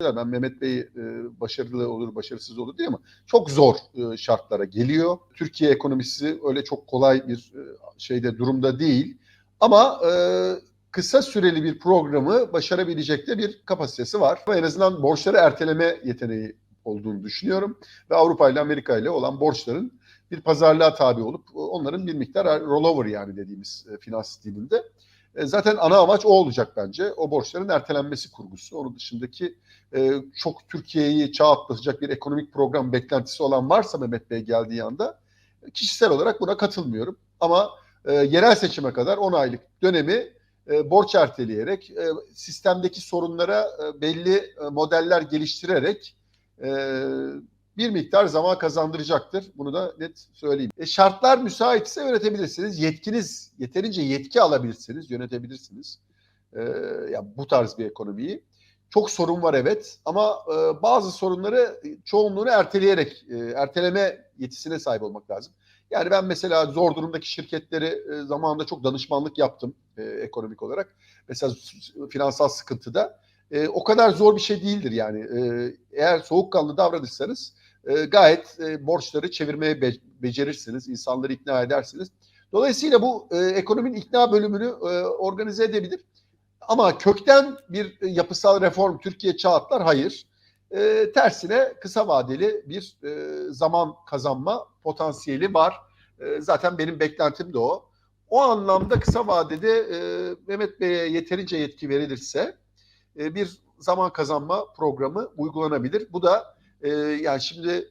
Ben Mehmet Bey e, başarılı olur, başarısız olur diye ama çok zor e, şartlara geliyor. Türkiye ekonomisi öyle çok kolay bir e, şeyde durumda değil. Ama kısa süreli bir programı başarabilecek de bir kapasitesi var. En azından borçları erteleme yeteneği olduğunu düşünüyorum. Ve Avrupa ile Amerika ile olan borçların bir pazarlığa tabi olup onların bir miktar rollover yani dediğimiz finans dilinde. E, zaten ana amaç o olacak bence. O borçların ertelenmesi kurgusu. Onun dışındaki e, çok Türkiye'yi çağ atlatacak bir ekonomik program beklentisi olan varsa Mehmet Bey geldiği anda kişisel olarak buna katılmıyorum. Ama e, yerel seçime kadar 10 aylık dönemi e, borç erteleyerek, e, sistemdeki sorunlara e, belli e, modeller geliştirerek e, bir miktar zaman kazandıracaktır. Bunu da net söyleyeyim. E, şartlar müsaitse yönetebilirsiniz. Yetkiniz, yeterince yetki alabilirsiniz, yönetebilirsiniz. E, ya bu tarz bir ekonomiyi. Çok sorun var evet ama e, bazı sorunları çoğunluğunu erteleyerek, e, erteleme yetisine sahip olmak lazım. Yani ben mesela zor durumdaki şirketleri e, zamanında çok danışmanlık yaptım e, ekonomik olarak. Mesela finansal sıkıntıda. E, o kadar zor bir şey değildir yani. E, eğer soğukkanlı davranırsanız e, gayet e, borçları çevirmeye be- becerirsiniz, insanları ikna edersiniz. Dolayısıyla bu e, ekonominin ikna bölümünü e, organize edebilir. Ama kökten bir e, yapısal reform Türkiye çağ atlar hayır. E, tersine kısa vadeli bir e, zaman kazanma potansiyeli var. E, zaten benim beklentim de o. O anlamda kısa vadede e, Mehmet Bey'e yeterince yetki verilirse e, bir zaman kazanma programı uygulanabilir. Bu da e, yani şimdi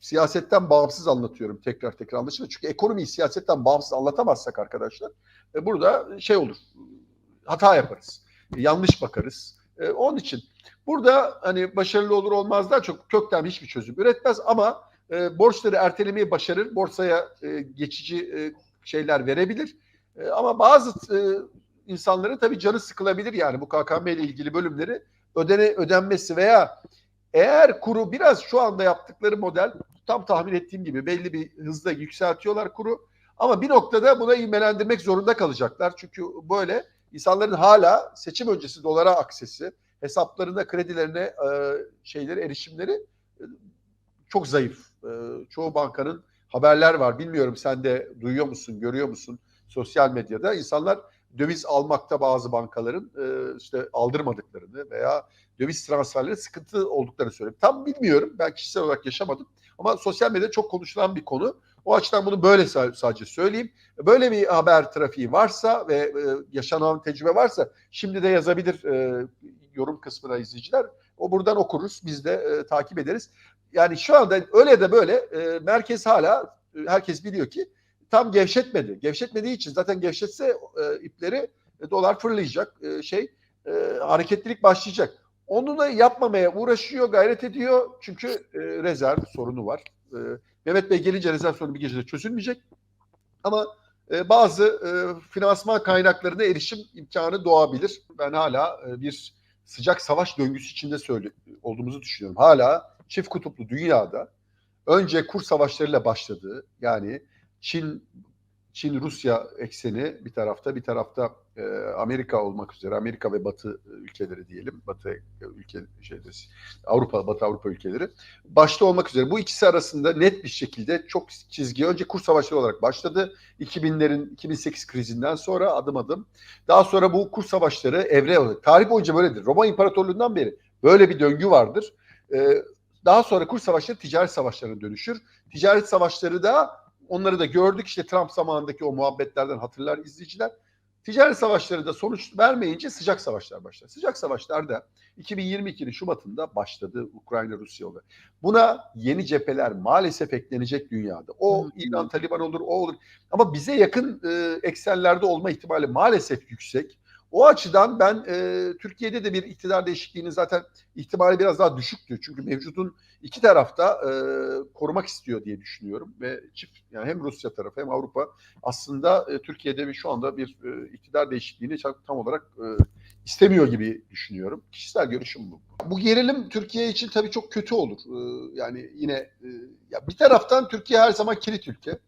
siyasetten bağımsız anlatıyorum tekrar tekrar anlaşılır. Çünkü ekonomiyi siyasetten bağımsız anlatamazsak arkadaşlar e, burada şey olur hata yaparız. yanlış bakarız. E, onun için burada hani başarılı olur olmazdan çok kökten hiçbir çözüm üretmez ama e, borçları ertelemeyi başarır. Borsaya e, geçici e, şeyler verebilir. E, ama bazı e, insanların tabii canı sıkılabilir yani bu KKM ile ilgili bölümleri ödene ödenmesi veya eğer kuru biraz şu anda yaptıkları model tam tahmin ettiğim gibi belli bir hızla yükseltiyorlar kuru ama bir noktada buna ivmelendirmek zorunda kalacaklar. Çünkü böyle insanların hala seçim öncesi dolara aksesi, hesaplarında kredilerine e, şeyleri erişimleri e, çok zayıf. E, çoğu bankanın haberler var. Bilmiyorum sen de duyuyor musun, görüyor musun sosyal medyada? İnsanlar döviz almakta bazı bankaların e, işte aldırmadıklarını veya döviz transferleri sıkıntı olduklarını söylüyor. Tam bilmiyorum. Ben kişisel olarak yaşamadım. Ama sosyal medyada çok konuşulan bir konu. O açıdan bunu böyle sadece söyleyeyim. Böyle bir haber trafiği varsa ve e, yaşanan tecrübe varsa şimdi de yazabilir e, yorum kısmına izleyiciler. O buradan okuruz. Biz de e, takip ederiz. Yani şu anda öyle de böyle e, merkez hala e, herkes biliyor ki tam gevşetmedi. Gevşetmediği için zaten gevşetse e, ipleri e, dolar fırlayacak. E, şey e, hareketlilik başlayacak. Onu da yapmamaya uğraşıyor, gayret ediyor. Çünkü e, rezerv sorunu var. E, Mehmet Bey gelince rezerv sorunu bir gecede çözülmeyecek. Ama e, bazı e, finansman kaynaklarına erişim imkanı doğabilir. Ben hala e, bir sıcak savaş döngüsü içinde söyle olduğumuzu düşünüyorum. Hala çift kutuplu dünyada önce kur savaşlarıyla başladığı yani Çin Çin Rusya ekseni bir tarafta bir tarafta e, Amerika olmak üzere Amerika ve Batı ülkeleri diyelim. Batı ülke şeyleri Avrupa Batı Avrupa ülkeleri. Başta olmak üzere bu ikisi arasında net bir şekilde çok çizgi önce kur savaşları olarak başladı. 2000'lerin 2008 krizinden sonra adım adım. Daha sonra bu kur savaşları evre olarak tarih boyunca böyledir. Roma İmparatorluğundan beri böyle bir döngü vardır. E, daha sonra kur savaşları ticaret savaşlarına dönüşür. Ticaret savaşları da Onları da gördük işte Trump zamanındaki o muhabbetlerden hatırlar izleyiciler. Ticaret savaşları da sonuç vermeyince sıcak savaşlar başlar. Sıcak savaşlar da 2022'nin Şubat'ında başladı Ukrayna-Rusya olarak. Buna yeni cepheler maalesef eklenecek dünyada. O İran, Taliban olur, o olur. Ama bize yakın e, eksenlerde olma ihtimali maalesef yüksek. O açıdan ben e, Türkiye'de de bir iktidar değişikliğinin zaten ihtimali biraz daha düşüktü. Çünkü mevcudun iki tarafta e, korumak istiyor diye düşünüyorum ve çift yani hem Rusya tarafı hem Avrupa aslında e, Türkiye'de bir şu anda bir e, iktidar değişikliğini tam olarak e, istemiyor gibi düşünüyorum. Kişisel görüşüm bu. Bu gerilim Türkiye için tabii çok kötü olur. E, yani yine e, ya bir taraftan Türkiye her zaman kilit ülke.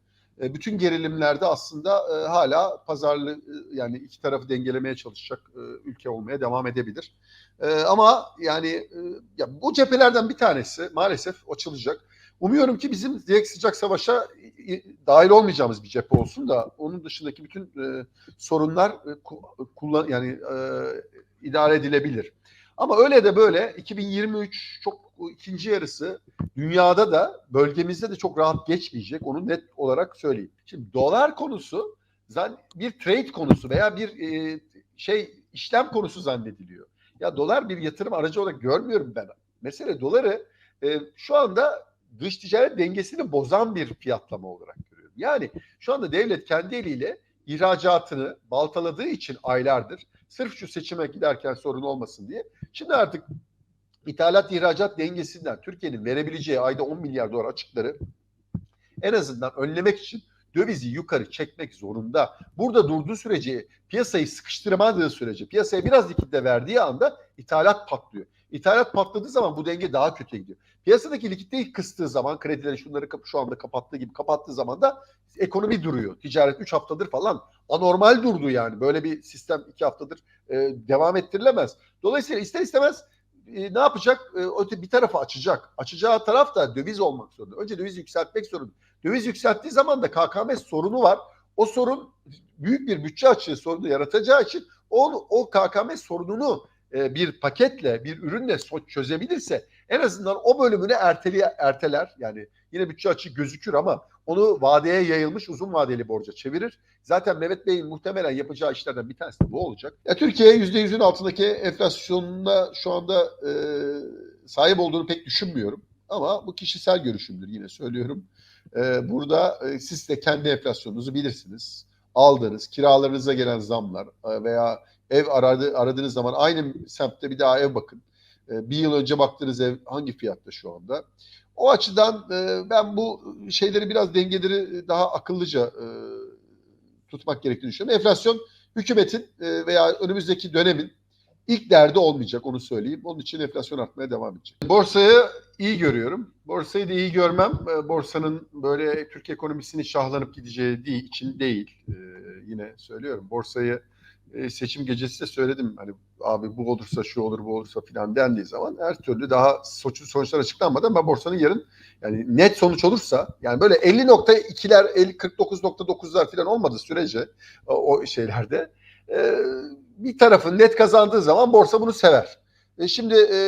E, bütün gerilimlerde aslında e, hala pazarlı e, yani iki tarafı dengelemeye çalışacak ülke olmaya devam edebilir. Ama yani ya bu cephelerden bir tanesi maalesef açılacak. Umuyorum ki bizim direkt sıcak savaşa dahil olmayacağımız bir cephe olsun da onun dışındaki bütün sorunlar ku- kullan yani idare edilebilir. Ama öyle de böyle 2023 çok ikinci yarısı dünyada da bölgemizde de çok rahat geçmeyecek. Onu net olarak söyleyeyim. Şimdi dolar konusu bir trade konusu veya bir e, şey işlem konusu zannediliyor. Ya dolar bir yatırım aracı olarak görmüyorum ben. Mesele doları e, şu anda dış ticaret dengesini bozan bir fiyatlama olarak görüyorum. Yani şu anda devlet kendi eliyle ihracatını baltaladığı için aylardır sırf şu seçime giderken sorun olmasın diye. Şimdi artık ithalat ihracat dengesinden Türkiye'nin verebileceği ayda 10 milyar dolar açıkları en azından önlemek için dövizi yukarı çekmek zorunda. Burada durduğu sürece piyasayı sıkıştırmadığı sürece piyasaya biraz likitte verdiği anda ithalat patlıyor. İthalat patladığı zaman bu denge daha kötüye gidiyor. Piyasadaki likiditeyi kıstığı zaman kredileri şunları şu anda kapattığı gibi kapattığı zaman da ekonomi duruyor. Ticaret 3 haftadır falan anormal durdu yani. Böyle bir sistem 2 haftadır e, devam ettirilemez. Dolayısıyla ister istemez e, ne yapacak? E, öte bir tarafı açacak. Açacağı taraf da döviz olmak zorunda. Önce döviz yükseltmek zorunda. Döviz yükselttiği zaman da KKM sorunu var. O sorun büyük bir bütçe açığı sorunu yaratacağı için o, o KKM sorununu e, bir paketle, bir ürünle çözebilirse en azından o bölümünü erteli, erteler. Yani yine bütçe açığı gözükür ama onu vadeye yayılmış uzun vadeli borca çevirir. Zaten Mehmet Bey'in muhtemelen yapacağı işlerden bir tanesi bu olacak. Ya Türkiye %100'ün altındaki enflasyonuna şu anda e, sahip olduğunu pek düşünmüyorum. Ama bu kişisel görüşümdür yine söylüyorum. E, burada e, siz de kendi enflasyonunuzu bilirsiniz. Aldığınız, kiralarınıza gelen zamlar e, veya ev aradı, aradığınız zaman aynı semtte bir daha ev bakın. E, bir yıl önce baktığınız ev hangi fiyatta şu anda? O açıdan e, ben bu şeyleri biraz dengeleri daha akıllıca e, tutmak gerektiğini düşünüyorum. Enflasyon hükümetin e, veya önümüzdeki dönemin ilk derdi olmayacak onu söyleyeyim. Onun için enflasyon artmaya devam edecek. Borsayı iyi görüyorum. Borsayı da iyi görmem. e, Borsanın böyle Türk ekonomisini şahlanıp gideceği için değil. E, yine söylüyorum. Borsayı e, seçim gecesi de söyledim. Hani abi bu olursa şu olur bu olursa filan dendiği zaman her türlü daha sonuç, sonuçlar açıklanmadan ben borsanın yarın yani net sonuç olursa yani böyle 50.2'ler 50 49.9'lar filan olmadığı sürece o, o şeylerde e, bir tarafın net kazandığı zaman borsa bunu sever. E, şimdi e,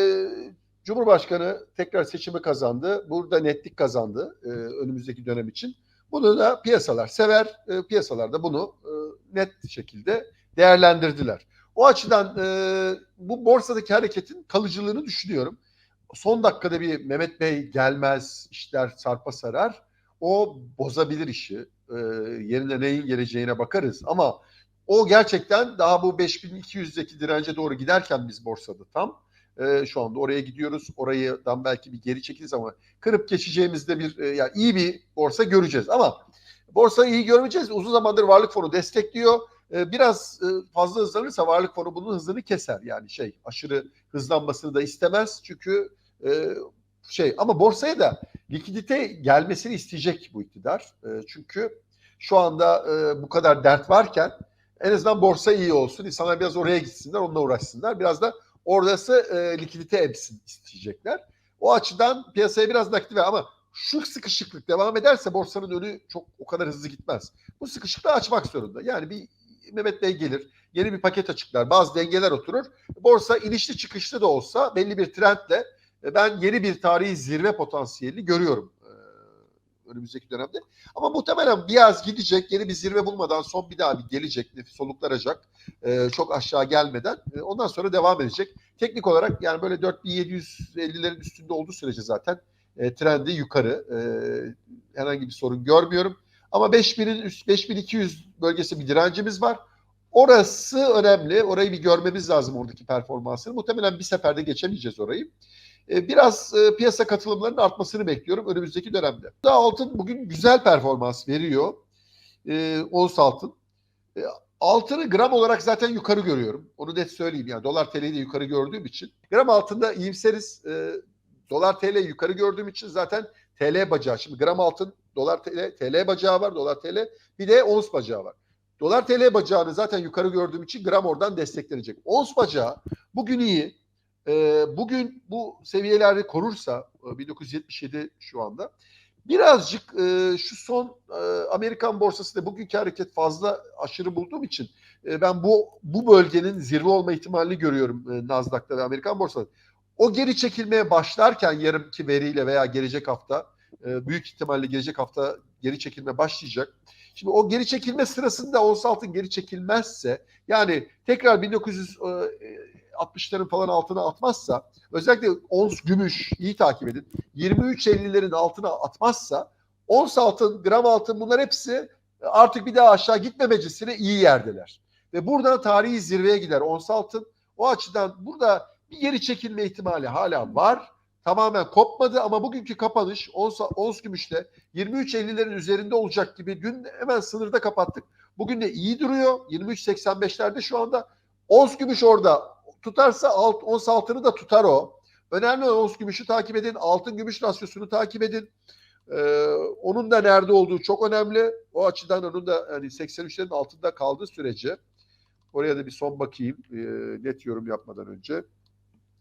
Cumhurbaşkanı tekrar seçimi kazandı. Burada netlik kazandı e, önümüzdeki dönem için. Bunu da piyasalar sever. E, piyasalar da bunu e, net şekilde değerlendirdiler. O açıdan e, bu borsadaki hareketin kalıcılığını düşünüyorum. Son dakikada bir Mehmet Bey gelmez, işler sarpa sarar. O bozabilir işi. E, yerine neyin geleceğine bakarız. Ama o gerçekten daha bu 5200'deki dirence doğru giderken biz borsada tam e, şu anda oraya gidiyoruz. Orayıdan belki bir geri çekiliriz ama kırıp geçeceğimizde bir e, yani iyi bir borsa göreceğiz. Ama borsa iyi görmeyeceğiz. Uzun zamandır varlık fonu destekliyor. E, biraz e, fazla hızlanırsa varlık fonu hızını keser. Yani şey aşırı hızlanmasını da istemez. Çünkü e, şey ama borsaya da likidite gelmesini isteyecek bu iktidar. E, çünkü şu anda bu kadar dert varken en azından borsa iyi olsun. İnsanlar biraz oraya gitsinler, onunla uğraşsınlar. Biraz da oradası e, likidite emsin isteyecekler. O açıdan piyasaya biraz nakdi ver ama şu sıkışıklık devam ederse borsanın önü çok o kadar hızlı gitmez. Bu sıkışıklığı açmak zorunda. Yani bir Mehmet Bey gelir, yeni bir paket açıklar, bazı dengeler oturur. Borsa inişli çıkışlı da olsa belli bir trendle e, ben yeni bir tarihi zirve potansiyeli görüyorum e, önümüzdeki dönemde. Ama muhtemelen biraz gidecek, yeni bir zirve bulmadan son bir daha bir gelecek, nefis soluklanacak. E, çok aşağı gelmeden. E, ondan sonra devam edecek. Teknik olarak yani böyle 4750'lerin üstünde olduğu sürece zaten trendi yukarı. Herhangi bir sorun görmüyorum. Ama 5000'in üst 5200 bölgesi bir direncimiz var. Orası önemli. Orayı bir görmemiz lazım oradaki performansını. Muhtemelen bir seferde geçemeyeceğiz orayı. E, biraz e, piyasa katılımlarının artmasını bekliyorum önümüzdeki dönemde. Daha altın bugün güzel performans veriyor. E, ons altın. E, altını gram olarak zaten yukarı görüyorum. Onu net söyleyeyim yani dolar TL'yi de yukarı gördüğüm için. Gram altında iyimseriz. E, dolar TL yukarı gördüğüm için zaten TL bacağı. Şimdi gram altın Dolar TL, TL bacağı var, dolar TL. Bir de ons bacağı var. Dolar TL bacağını zaten yukarı gördüğüm için gram oradan desteklenecek. Ons bacağı bugün iyi. Ee, bugün bu seviyeleri korursa e, 1977 şu anda birazcık e, şu son e, Amerikan borsasında bugünkü hareket fazla aşırı bulduğum için e, ben bu bu bölgenin zirve olma ihtimalini görüyorum e, Nasdaq'ta ve Amerikan borsaları. O geri çekilmeye başlarken yarımki veriyle veya gelecek hafta e, büyük ihtimalle gelecek hafta geri çekilme başlayacak. Şimdi o geri çekilme sırasında ons altın geri çekilmezse yani tekrar 1960'ların falan altına atmazsa özellikle ons gümüş iyi takip edin 23.50'lerin altına atmazsa ons altın, gram altın bunlar hepsi artık bir daha aşağı gitmemecesine iyi yerdeler. Ve buradan tarihi zirveye gider ons altın. O açıdan burada bir geri çekilme ihtimali hala var. Tamamen kopmadı ama bugünkü kapanış ons, ons gümüşte 23.50'lerin üzerinde olacak gibi dün hemen sınırda kapattık. Bugün de iyi duruyor. 23.85'lerde şu anda. Ons gümüş orada tutarsa alt, ons altını da tutar o. Önemli olan ons gümüşü takip edin. Altın gümüş rasyosunu takip edin. Ee, onun da nerede olduğu çok önemli. O açıdan onun da hani 83'lerin altında kaldığı sürece oraya da bir son bakayım e, net yorum yapmadan önce.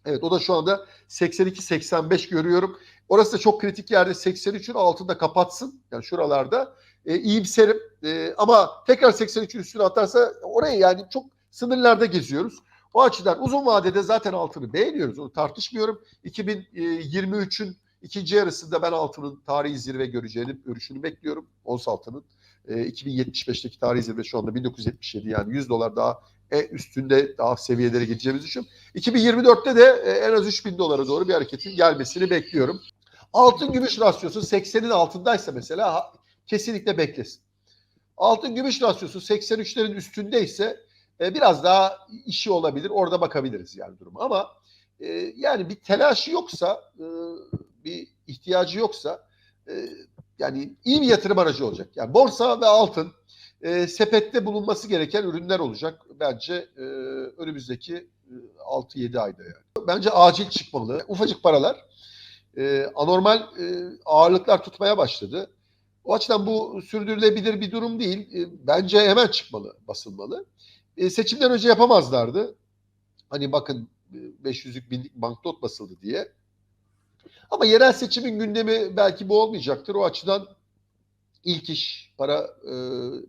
Evet o da şu anda 82-85 görüyorum. Orası da çok kritik yerde 83'ün altında kapatsın. Yani şuralarda e, iyimserim. E, ama tekrar 83'ün üstüne atarsa oraya yani çok sınırlarda geziyoruz. O açıdan uzun vadede zaten altını beğeniyoruz. Onu tartışmıyorum. 2023'ün ikinci yarısında ben altının tarihi zirve göreceğini görüşünü bekliyorum. Ons altının. E, 2075'teki tarihi zirve şu anda 1977 yani 100 dolar daha e, üstünde daha seviyelere gideceğimizi düşünüyorum. 2024'te de e, en az 3000 dolara doğru bir hareketin gelmesini bekliyorum. Altın gümüş rasyosu 80'in altındaysa mesela kesinlikle beklesin. Altın gümüş rasyosu 83'lerin üstündeyse e, biraz daha işi olabilir. Orada bakabiliriz yani duruma. Ama e, yani bir telaşı yoksa, e, bir ihtiyacı yoksa e, yani iyi bir yatırım aracı olacak. Yani borsa ve altın e, sepette bulunması gereken ürünler olacak bence e, önümüzdeki e, 6-7 ayda yani. Bence acil çıkmalı. Ufacık paralar e, anormal e, ağırlıklar tutmaya başladı. O açıdan bu sürdürülebilir bir durum değil. E, bence hemen çıkmalı, basılmalı. E, seçimden önce yapamazlardı. Hani bakın 500'lük binlik banknot basıldı diye. Ama yerel seçimin gündemi belki bu olmayacaktır. O açıdan ilk iş para e,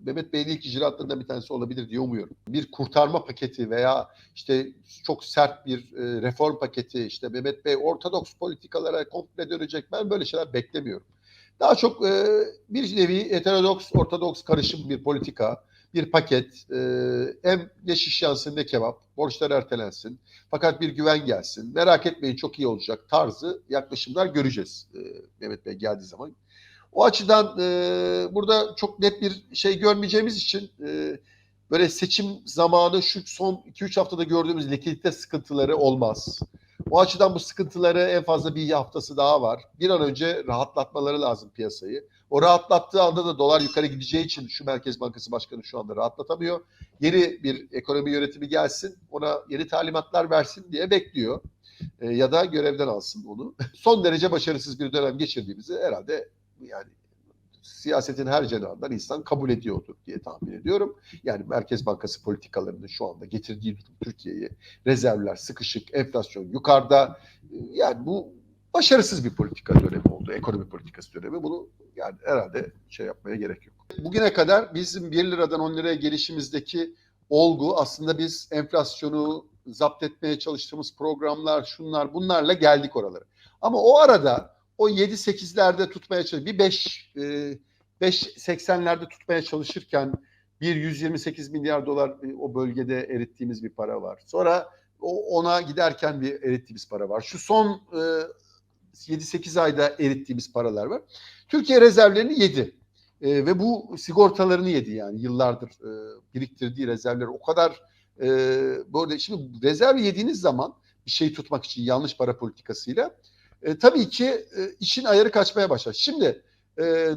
Mehmet Bey'in ilk icraatlarından bir tanesi olabilir diye umuyorum. Bir kurtarma paketi veya işte çok sert bir e, reform paketi işte Mehmet Bey ortodoks politikalara komple dönecek ben böyle şeyler beklemiyorum. Daha çok e, bir nevi heterodoks ortodoks karışım bir politika bir paket e, hem ne şiş yansın ne kebap borçlar ertelensin fakat bir güven gelsin merak etmeyin çok iyi olacak tarzı yaklaşımlar göreceğiz e, Mehmet Bey geldiği zaman. O açıdan e, burada çok net bir şey görmeyeceğimiz için e, böyle seçim zamanı şu son 2-3 haftada gördüğümüz likidite sıkıntıları olmaz. O açıdan bu sıkıntıları en fazla bir haftası daha var. Bir an önce rahatlatmaları lazım piyasayı. O rahatlattığı anda da dolar yukarı gideceği için şu Merkez Bankası Başkanı şu anda rahatlatamıyor. Yeni bir ekonomi yönetimi gelsin, ona yeni talimatlar versin diye bekliyor. E, ya da görevden alsın onu. Son derece başarısız bir dönem geçirdiğimizi herhalde yani siyasetin her cenahından insan kabul ediyordur diye tahmin ediyorum. Yani Merkez Bankası politikalarının şu anda getirdiği durum Türkiye'yi rezervler sıkışık, enflasyon yukarıda. Yani bu başarısız bir politika dönemi oldu. Ekonomi politikası dönemi. Bunu yani herhalde şey yapmaya gerek yok. Bugüne kadar bizim 1 liradan 10 liraya gelişimizdeki olgu aslında biz enflasyonu zapt etmeye çalıştığımız programlar, şunlar bunlarla geldik oralara. Ama o arada o 7-8'lerde tutmaya çalışırken bir 5 5-80'lerde tutmaya çalışırken bir 128 milyar dolar o bölgede erittiğimiz bir para var. Sonra o ona giderken bir erittiğimiz para var. Şu son e, 7-8 ayda erittiğimiz paralar var. Türkiye rezervlerini yedi. E, ve bu sigortalarını yedi yani yıllardır e, biriktirdiği rezervler o kadar e, böyle şimdi rezerv yediğiniz zaman bir şey tutmak için yanlış para politikasıyla e, tabii ki e, işin ayarı kaçmaya başlar. Şimdi e,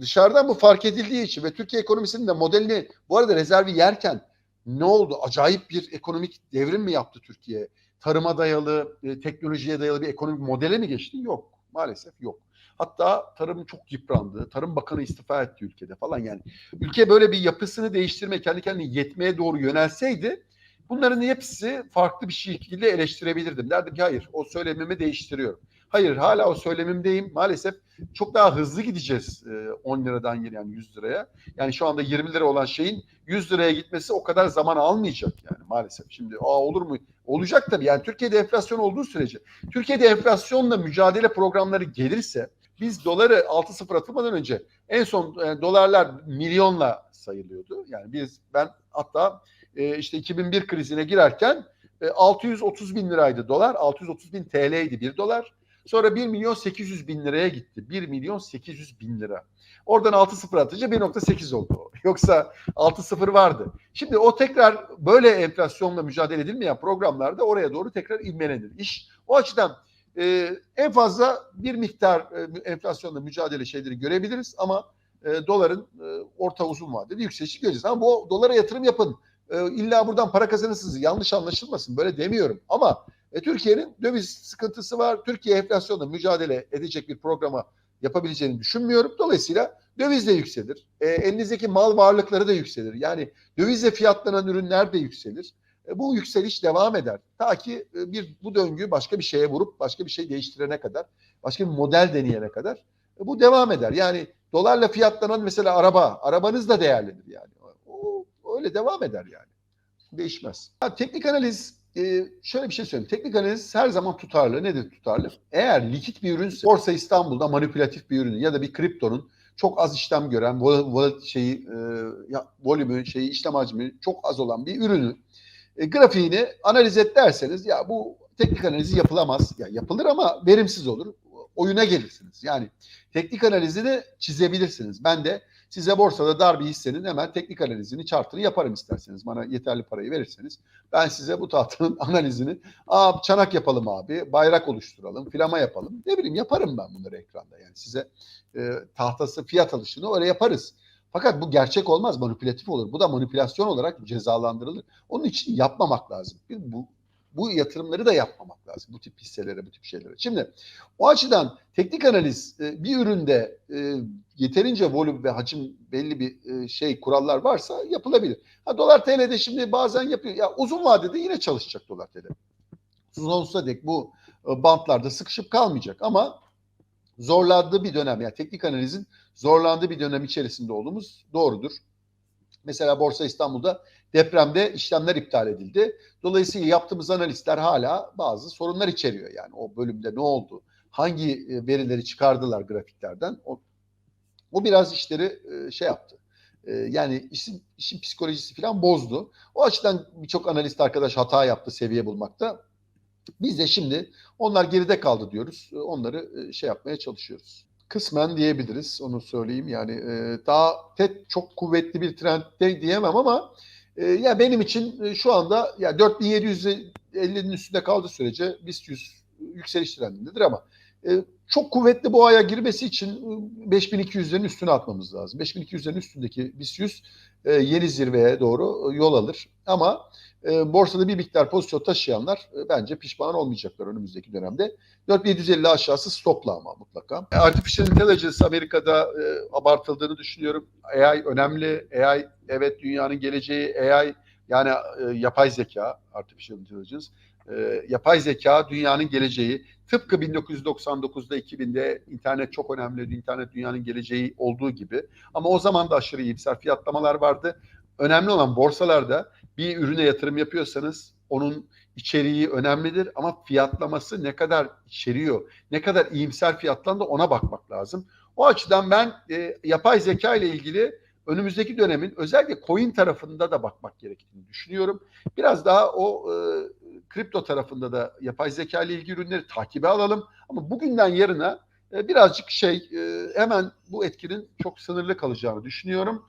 dışarıdan bu fark edildiği için ve Türkiye ekonomisinin de modelini bu arada rezervi yerken ne oldu? Acayip bir ekonomik devrim mi yaptı Türkiye? Tarıma dayalı, e, teknolojiye dayalı bir ekonomik modele mi geçti? Yok. Maalesef yok. Hatta tarım çok yıprandı. Tarım Bakanı istifa etti ülkede falan yani. Ülke böyle bir yapısını değiştirme, kendi kendine yetmeye doğru yönelseydi bunların hepsi farklı bir şekilde eleştirebilirdim. Derdim ki hayır o söylemimi değiştiriyorum. Hayır hala o söylemimdeyim. Maalesef çok daha hızlı gideceğiz e, 10 liradan geri yani 100 liraya. Yani şu anda 20 lira olan şeyin 100 liraya gitmesi o kadar zaman almayacak yani maalesef. Şimdi aa olur mu? Olacak tabii. Yani Türkiye'de enflasyon olduğu sürece Türkiye'de enflasyonla mücadele programları gelirse biz doları 6-0 atılmadan önce en son e, dolarlar milyonla sayılıyordu. Yani biz ben hatta e, işte 2001 krizine girerken e, 630 bin liraydı dolar. 630 bin TL'ydi bir dolar. Sonra 1 milyon 800 bin liraya gitti. 1 milyon 800 bin lira. Oradan 6-0 atınca 1.8 oldu. Yoksa 6-0 vardı. Şimdi o tekrar böyle enflasyonla mücadele edilmeyen programlarda oraya doğru tekrar ivmelenir. İş o açıdan e, en fazla bir miktar e, enflasyonla mücadele şeyleri görebiliriz ama e, doların e, orta uzun vadede yükselişi göreceğiz. Ama bu dolara yatırım yapın. E, illa buradan para kazanırsınız. Yanlış anlaşılmasın. Böyle demiyorum. Ama e, Türkiye'nin döviz sıkıntısı var. Türkiye enflasyonla mücadele edecek bir programa yapabileceğini düşünmüyorum. Dolayısıyla döviz de yükselir. E, elinizdeki mal varlıkları da yükselir. Yani dövizle fiyatlanan ürünler de yükselir. E, bu yükseliş devam eder. Ta ki e, bir bu döngü başka bir şeye vurup başka bir şey değiştirene kadar, başka bir model deneyene kadar e, bu devam eder. Yani dolarla fiyatlanan mesela araba, arabanız da değerlidir yani. O öyle devam eder yani. Değişmez. Ha, teknik analiz şöyle bir şey söyleyeyim. Teknik analiz her zaman tutarlı. Nedir tutarlı? Eğer likit bir ürünse, Borsa İstanbul'da manipülatif bir ürün ya da bir kriptonun çok az işlem gören, vol, vol şeyi, e, ya, volümü, şeyi, işlem hacmi çok az olan bir ürünü e, grafiğini analiz et derseniz ya bu teknik analizi yapılamaz. Ya yapılır ama verimsiz olur. Oyuna gelirsiniz. Yani teknik analizini çizebilirsiniz. Ben de size borsada dar bir hissenin hemen teknik analizini, chartını yaparım isterseniz. Bana yeterli parayı verirseniz ben size bu tahtanın analizini Aa, çanak yapalım abi, bayrak oluşturalım, filama yapalım. Ne bileyim yaparım ben bunları ekranda. Yani size e, tahtası fiyat alışını öyle yaparız. Fakat bu gerçek olmaz, manipülatif olur. Bu da manipülasyon olarak cezalandırılır. Onun için yapmamak lazım. Bu, bu yatırımları da yapmamak lazım. Bu tip hisselere, bu tip şeylere. Şimdi o açıdan teknik analiz e, bir üründe e, yeterince volüm ve hacim belli bir e, şey kurallar varsa yapılabilir. Ha, dolar TL'de şimdi bazen yapıyor. Ya uzun vadede yine çalışacak dolar TL. Sonsuza dek bu bantlarda sıkışıp kalmayacak ama zorlandığı bir dönem yani teknik analizin zorlandığı bir dönem içerisinde olduğumuz doğrudur. Mesela Borsa İstanbul'da depremde işlemler iptal edildi. Dolayısıyla yaptığımız analistler hala bazı sorunlar içeriyor. Yani o bölümde ne oldu? Hangi verileri çıkardılar grafiklerden? O, o biraz işleri şey yaptı. Yani işin, işin psikolojisi falan bozdu. O açıdan birçok analist arkadaş hata yaptı seviye bulmakta. Biz de şimdi onlar geride kaldı diyoruz. Onları şey yapmaya çalışıyoruz. Kısmen diyebiliriz onu söyleyeyim. Yani e, daha tek çok kuvvetli bir trend de diyemem ama e, ya benim için e, şu anda ya 4750'nin üstünde kaldığı sürece BIST 100 yükseliş trendindedir ama e, çok kuvvetli bu aya girmesi için 5200'lerin üstüne atmamız lazım. 5200'lerin üstündeki BIST 100 e, yeni zirveye doğru yol alır. Ama e, borsada bir miktar pozisyon taşıyanlar e, bence pişman olmayacaklar önümüzdeki dönemde. 4750 aşağısı stopla ama mutlaka. Artificial Intelligence Amerika'da e, abartıldığını düşünüyorum. AI önemli. AI evet dünyanın geleceği. AI yani e, yapay zeka, Artificial Intelligence. E, yapay zeka dünyanın geleceği. Tıpkı 1999'da 2000'de internet çok önemli, internet dünyanın geleceği olduğu gibi. Ama o zaman da aşırı iyimser fiyatlamalar vardı. Önemli olan borsalarda bir ürüne yatırım yapıyorsanız onun içeriği önemlidir ama fiyatlaması ne kadar içeriyor, ne kadar iyimser fiyatlandı ona bakmak lazım. O açıdan ben e, yapay zeka ile ilgili önümüzdeki dönemin özellikle coin tarafında da bakmak gerektiğini düşünüyorum. Biraz daha o e, kripto tarafında da yapay zeka ile ilgili ürünleri takibe alalım. Ama bugünden yarına e, birazcık şey e, hemen bu etkinin çok sınırlı kalacağını düşünüyorum.